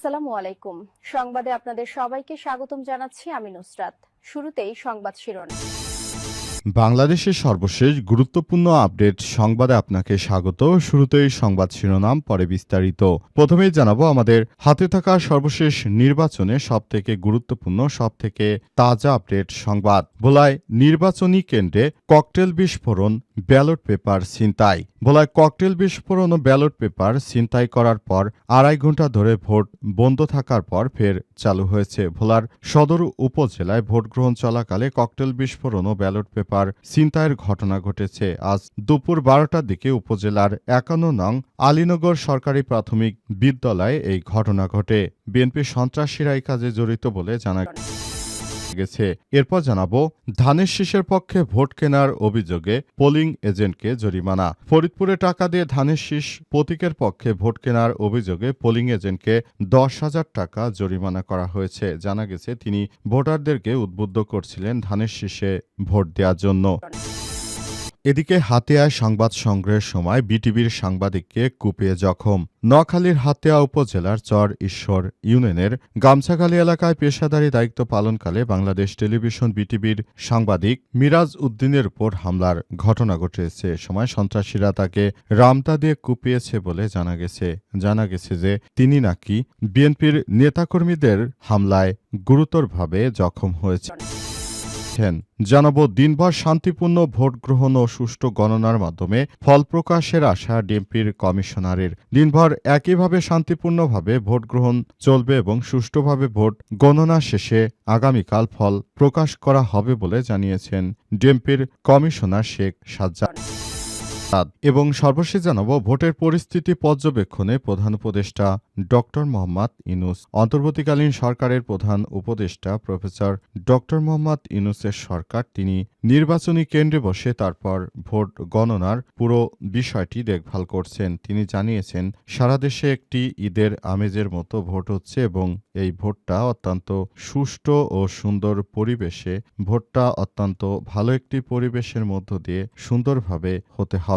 আসসালামু আলাইকুম। সংবাদে আপনাদের সবাইকে স্বাগতম জানাচ্ছি আমি নুসরাত। শুরুতেই সংবাদ শিরোনাম। বাংলাদেশের সর্বশেষ গুরুত্বপূর্ণ আপডেট সংবাদে আপনাকে স্বাগত। শুরুতেই সংবাদ শিরোনাম, পরে বিস্তারিত। প্রথমেই জানাব আমাদের হাতে থাকা সর্বশেষ নির্বাচনে সবথেকে গুরুত্বপূর্ণ, সবথেকে তাজা আপডেট সংবাদ। ভোলায় নির্বাচনী কেন্দ্রে ককটেল বিস্ফোরণ ব্যালট পেপার ছিনতাই। ভোলায় ককটেল বিস্ফোরণ ও ব্যালট পেপার ছিনতাই করার পর আড়াই ঘণ্টা ধরে ভোট বন্ধ থাকার পর ফের চালু হয়েছে। ভোলার সদর উপজেলায় ভোট গ্রহণ চলাকালে ককটেল বিস্ফোরণ ও ব্যালট পেপার ছিনতাইয়ের ঘটনা ঘটেছে। আজ দুপুর বারোটার দিকে উপজেলার একান্ন নং আলীনগর সরকারি প্রাথমিক বিদ্যালয়ে এই ঘটনা ঘটে। বিএনপি সন্ত্রাসীরা এই কাজে জড়িত বলে জানা গেছে। এরপর জানাব, ধানের শীষের পক্ষে ভোট কেনার অভিযোগে পোলিং এজেন্টকে জরিমানা। ফরিদপুরে টাকা দিয়ে ধানের শীষ প্রতীকের পক্ষে ভোট কেনার অভিযোগে পোলিং এজেন্টকে দশ হাজার টাকা জরিমানা করা হয়েছে। জানা গেছে, তিনি ভোটারদেরকে উদ্বুদ্ধ করছিলেন ধানের শীষে ভোট দেওয়ার জন্য। এদিকে হাতিয়ায় সংবাদ সংগ্রহের সময় বিটিভির সাংবাদিককে কুপিয়ে জখম। নোয়াখালীর হাতিয়া উপজেলার চর ঈশ্বর ইউনিয়নের গামছাখালী এলাকায় পেশাদারি দায়িত্ব পালনকালে বাংলাদেশ টেলিভিশন বিটিভির সাংবাদিক মিরাজ উদ্দিনের উপর হামলার ঘটনা ঘটেছে। এ সময় সন্ত্রাসীরা তাকে রামতা দিয়ে কুপিয়েছে বলে জানা গেছে। জানা গেছে যে তিনি নাকি বিএনপির নেতাকর্মীদের হামলায় গুরুতরভাবে জখম হয়েছে। বলেছেন, জানাব, দিনভর শান্তিপূর্ণ ভোট গ্রহণ ও সুষ্ঠু গণনার মাধ্যমে ফল প্রকাশের আশা ডিএমপির কমিশনারের। দিনভর একইভাবে শান্তিপূর্ণভাবে ভোট গ্রহণ চলবে এবং সুষ্ঠুভাবে ভোট গণনা শেষে আগামীকাল ফল প্রকাশ করা হবে বলে জানিয়েছেন ডিএমপির কমিশনার শেখ সাজ্জাদ। এবং সর্বশেষ জানাব, ভোটের পরিস্থিতি পর্যবেক্ষণে প্রধান উপদেষ্টা ডক্টর মোহাম্মদ ইনুস অন্তর্বর্তীকালীন সরকারের প্রধান উপদেষ্টা প্রফেসর ডক্টর মোহাম্মদ ইনুসের সরকার, তিনি নির্বাচনী কেন্দ্রে বসে তারপর ভোট গণনার পুরো বিষয়টি দেখভাল করছেন। তিনি জানিয়েছেন, সারা দেশে একটি ঈদের আমেজের মতো ভোট হচ্ছে এবং এই ভোটটা অত্যন্ত সুষ্ঠু ও সুন্দর পরিবেশে, ভোটটা অত্যন্ত ভালো একটি পরিবেশের মধ্য দিয়ে সুন্দরভাবে হতে হবে।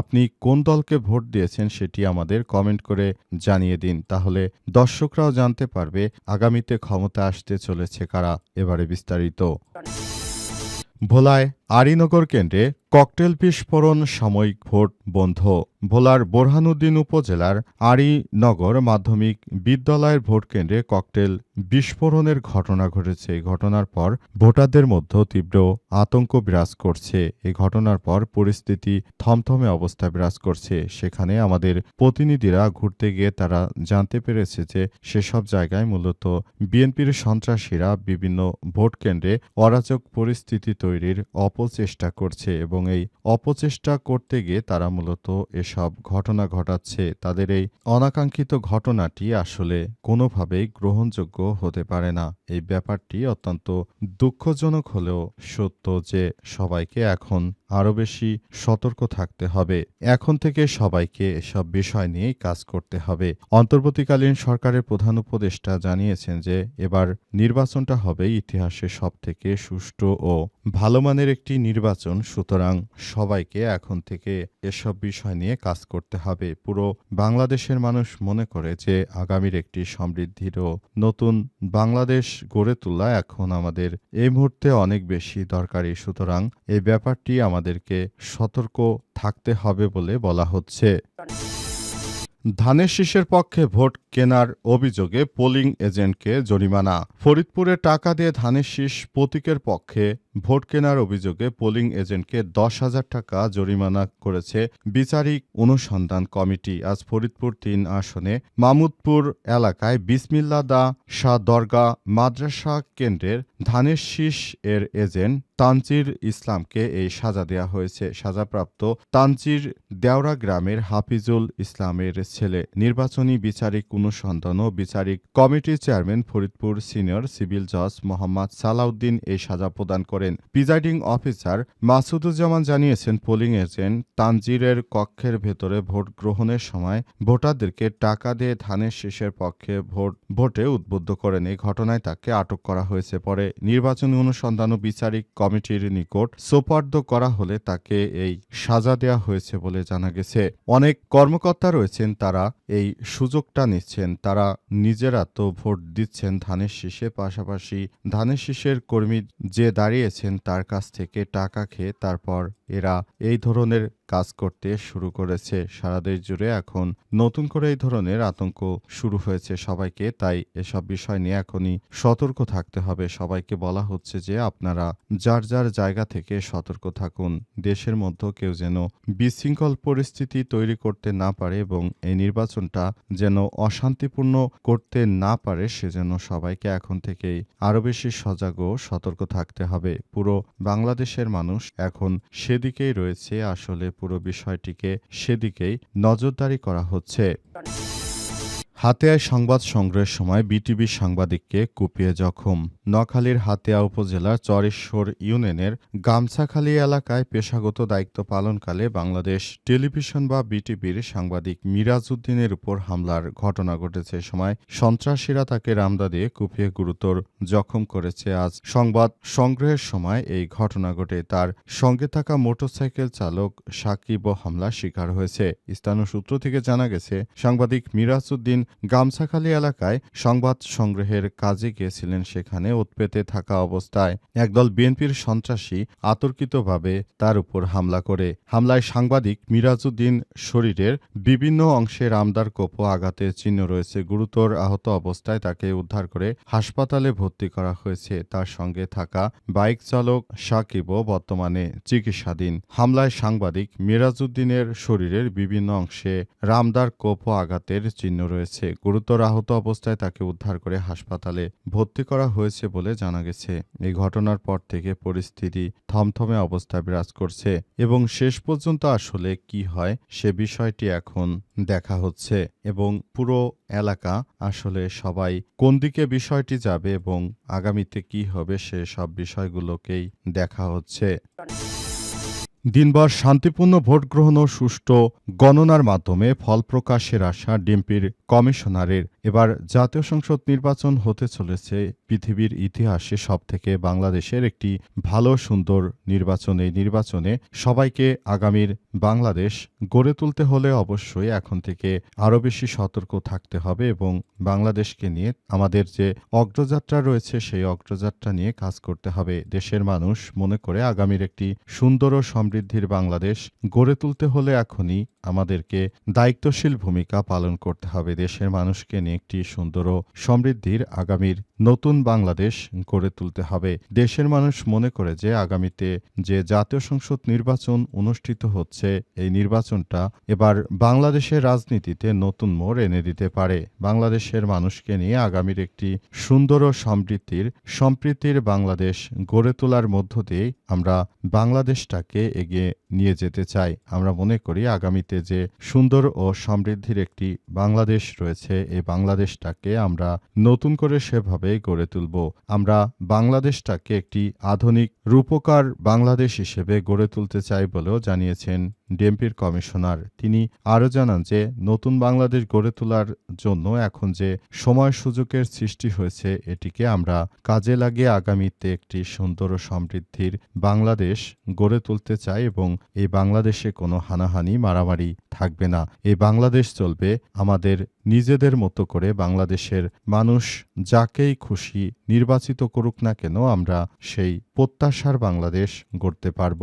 আপনি কোন দলকে ভোট দিয়েছেন সেটি আমাদের কমেন্ট করে জানিয়ে দিন। তাহলে দর্শকরাও জানতে পারবে আগামীতে ক্ষমতা আসতে চলেছে কারা, এবারে বিস্তারিত। ভোলায় আরিনগর কেন্দ্রে ককটেল বিস্ফোরণ সাময়িক ভোট বন্ধ। ভোলার বোরহানুদ্দিন উপজেলার আরিনগর মাধ্যমিক বিদ্যালয়ের ভোট কেন্দ্রে ককটেল বিস্ফোরণের ঘটনা ঘটেছে। এই ঘটনার পর ভোটারদের মধ্যে তীব্র আতঙ্ক বিরাজ করছে। এই ঘটনার পর পরিস্থিতি থমথমে অবস্থা বিরাজ করছে। সেখানে আমাদের প্রতিনিধিরা ঘুরতে গিয়ে তারা জানতে পেরেছে যে সেসব জায়গায় মূলত বিএনপির সন্ত্রাসীরা বিভিন্ন ভোট কেন্দ্রে অরাজক পরিস্থিতি তৈরির অপচেষ্টা করছে এবং এই অপচেষ্টা করতে গিয়ে তারা মূলত এসব ঘটনা ঘটাচ্ছে। তাদের এই অনাকাঙ্ক্ষিত ঘটনাটি আসলে কোনোভাবেই গ্রহণযোগ্য হতে পারে না। এই ব্যাপারটি অত্যন্ত দুঃখজনক হলেও সত্য যে সবাইকে এখন আরও বেশি সতর্ক থাকতে হবে। এখন থেকে সবাইকে এসব বিষয় নিয়ে কাজ করতে হবে। অন্তর্বর্তীকালীন সরকারের প্রধান উপদেষ্টা জানিয়েছেন যে, এবার নির্বাচনটা হবে ইতিহাসে সবথেকে সুষ্ঠু ও ভালো মানের একটি নির্বাচন, সুতরাং সবাইকে এখন থেকে এসব বিষয় নিয়ে কাজ করতে হবে। পুরো বাংলাদেশের মানুষ মনে করে যে আগামীর একটি সমৃদ্ধির ও নতুন বাংলাদেশ গড়ে তোলা এখন আমাদের এই মুহূর্তে অনেক বেশি দরকারি। সুতরাং এই ব্যাপারটি আমাদেরকে সতর্ক থাকতে হবে বলে বলা হচ্ছে। ধানের শীষের পক্ষে ভোট কেনার অভিযোগে পোলিং এজেন্টকে জরিমানা। ফরিদপুরে টাকা দিয়ে ধানের শীষ প্রতীকের পক্ষে ভোট কেনার অভিযোগে পোলিং এজেন্টকে দশ হাজার টাকা জরিমানা করেছে বিচারিক অনুসন্ধান কমিটি। আজ ফরিদপুর তিন আসনে মামুদপুর এলাকায় বিসমিল্লা দা শাহ দরগা মাদ্রাসা কেন্দ্রের ধানের শীষ এর এজেন্ট তানজির ইসলামকে এই সাজা দেওয়া হয়েছে। সাজাপ্রাপ্ত তানজির দেওরা গ্রামের হাফিজুল ইসলামের ছেলে। নির্বাচনী বিচারিক অনুসন্ধান ও বিচারিক কমিটির চেয়ারম্যান ফরিদপুর সিনিয়র সিভিল জজ মোহাম্মদ সালাউদ্দিন এই সাজা প্রদান করেন। প্রিজাইডিং অফিসার মাসুদুজ্জামান জানিয়েছেন, পোলিং এজেন্ট তানজিরের কক্ষের ভেতরে ভোট গ্রহণের সময় ভোটারদেরকে টাকা দিয়ে ধানের শীষের পক্ষে ভোট, ভোটে উদ্বুদ্ধ করেন। এই ঘটনায় তাকে আটক করা হয়েছে পরে নির্বাচনী অনুসন্ধান ও বিচারিক কমিটির নিকট সোপার্দ করা হলে তাকে এই সাজা দেওয়া হয়েছে বলে জানা গেছে। অনেক কর্মকর্তা রয়েছেন, তারা এই সুযোগটা নিচ্ছেন। তারা নিজেরা তো ভোট দিচ্ছেন ধানের শীষে পাশাপাশি। ধানের শীষের কর্মী যে দাঁড়িয়েছেন তার কাছ থেকে টাকা খেয়ে তারপর এরা এই ধরনের কাজ করতে শুরু করেছে। সারা দেশ জুড়ে এখন নতুন করে এই ধরনের আতঙ্ক শুরু হয়েছে সবাইকে। তাই এসব বিষয় নিয়ে এখনই সতর্ক থাকতে হবে। সবাইকে বলা হচ্ছে যে আপনারা যার যার জায়গা থেকে সতর্ক থাকুন। দেশের মধ্যে কেউ যেন বিশৃঙ্খল পরিস্থিতি তৈরি করতে না পারে এবং এই নির্বাচনটা যেন অশান্তিপূর্ণ করতে না পারে সেজন্য সবাইকে এখন থেকেই আরও বেশি সজাগ ও সতর্ক থাকতে হবে। পুরো বাংলাদেশের মানুষ এখন সেদিকেই রয়েছে। আসলে পুরো বিষয়টিকে সেদিকেই নজরদারি করা হচ্ছে। হাতিয়ায় সংবাদ সংগ্রহের সময় বিটিভি সাংবাদিককে কুপিয়ে জখম। নখালীর হাতিয়া উপজেলার চরেশ্বর ইউনিয়নের গামছাখালী এলাকায় পেশাগত দায়িত্ব পালনকালে বাংলাদেশ টেলিভিশন বা বিটিভির সাংবাদিক মিরাজ উদ্দিনের উপর হামলার ঘটনা ঘটেছে সময় সন্ত্রাসীরা তাকে রামদা দিয়ে কুপিয়ে গুরুতর জখম করেছে। আজ সংবাদ সংগ্রহের সময় এই ঘটনা ঘটে। তার সঙ্গে থাকা মোটরসাইকেল চালক সাকিবও হামলা শিকার হয়েছে। স্থানীয় সূত্র থেকে জানা গেছে, সাংবাদিক মিরাজ উদ্দিন গামছাখালী এলাকায় সংবাদ সংগ্রহের কাজে গিয়েছিলেন সেখানে উৎপেতে থাকা অবস্থায় একদল বিএনপির সন্ত্রাসী আতর্কিতভাবে তার উপর হামলা করে। হামলায় সাংবাদিক মিরাজউদ্দিন শরীরের বিভিন্ন অংশে রামদার কোপো আঘাতের চিহ্ন রয়েছে। গুরুতর আহত অবস্থায় তাকে উদ্ধার করে হাসপাতালে ভর্তি করা হয়েছে। তার সঙ্গে থাকা বাইক চালক সাকিবও বর্তমানে চিকিৎসাধীন। হামলায় সাংবাদিক মিরাজউদ্দিনের শরীরের বিভিন্ন অংশে রামদার কোপো আঘাতের চিহ্ন রয়েছে। গুরুতর আহত অবস্থায় তাকে উদ্ধার করে হাসপাতালে ভর্তি করা হয়েছে বলে জানা গেছে। এই ঘটনার পর থেকে পরিস্থিতি থমথমে অবস্থায় বিরাজ করছে এবং শেষ পর্যন্ত আসলে কি হয় সে বিষয়টি এখন দেখা হচ্ছে এবং পুরো এলাকা আসলে সবাই কোন দিকে বিষয়টি যাবে এবং আগামীতে কি হবে সে সব বিষয়গুলোকেই দেখা হচ্ছে। দিনভর শান্তিপূর্ণ ভোট গ্রহণ ও সুষ্ঠু গণনার মাধ্যমে ফল প্রকাশের আশা ডিএমপির কমিশনারের এবার জাতীয় সংসদ নির্বাচন হতে চলেছে। পৃথিবীর ইতিহাসে সবথেকে বাংলাদেশের একটি ভালো সুন্দর নির্বাচন। এই নির্বাচনে সবাইকে আগামীর বাংলাদেশ গড়ে তুলতে হলে অবশ্যই এখন থেকে আরও বেশি সতর্ক থাকতে হবে এবং বাংলাদেশকে নিয়ে আমাদের যে অগ্রযাত্রা রয়েছে, সেই অগ্রযাত্রা নিয়ে কাজ করতে হবে। দেশের মানুষ মনে করে আগামীর একটি সুন্দর ও সমৃদ্ধির বাংলাদেশ গড়ে তুলতে হলে এখনই আমাদেরকে দায়িত্বশীল ভূমিকা পালন করতে হবে। দেশের মানুষকে নিয়ে একটি সুন্দর সমৃদ্ধির আগামীর নতুন বাংলাদেশ গড়ে তুলতে হবে। দেশের মানুষ মনে করে যে আগামীতে যে জাতীয় সংসদ নির্বাচন অনুষ্ঠিত হচ্ছে, এই নির্বাচনটা এবার বাংলাদেশের রাজনীতিতে নতুন মোড় এনে দিতে পারে। বাংলাদেশের মানুষকে নিয়ে আগামীর একটি সুন্দর ও সমৃদ্ধির, সম্প্রীতির বাংলাদেশ গড়ে তোলার মধ্য দিয়ে আমরা বাংলাদেশটাকে এগিয়ে নিয়ে যেতে চাই। আমরা মনে করি আগামীতে যে সুন্দর ও সমৃদ্ধির একটি বাংলাদেশ রয়েছে, এই বাংলাদেশটাকে আমরা নতুন করে সেভাবে গড়ে তুলব। আমরা বাংলাদেশটাকে একটি আধুনিক রূপকার বাংলাদেশ হিসেবে গড়ে তুলতে চাই বলেও জানিয়েছেন ডিএমপির কমিশনার। তিনি আরও জানান যে, নতুন বাংলাদেশ গড়ে তোলার জন্য এখন যে সময় সুযোগের সৃষ্টি হয়েছে, এটিকে আমরা কাজে লাগিয়ে আগামীতে একটি সুন্দর ও সমৃদ্ধির বাংলাদেশ গড়ে তুলতে চাই এবং এই বাংলাদেশে কোনো হানাহানি, মারামারি থাকবে না। এই বাংলাদেশ চলবে আমাদের নিজেদের মতো করে, বাংলাদেশের মানুষ যাকেই খুশি নির্বাচিত করুক না কেন, আমরা সেই প্রত্যাশার বাংলাদেশ গড়তে পারব।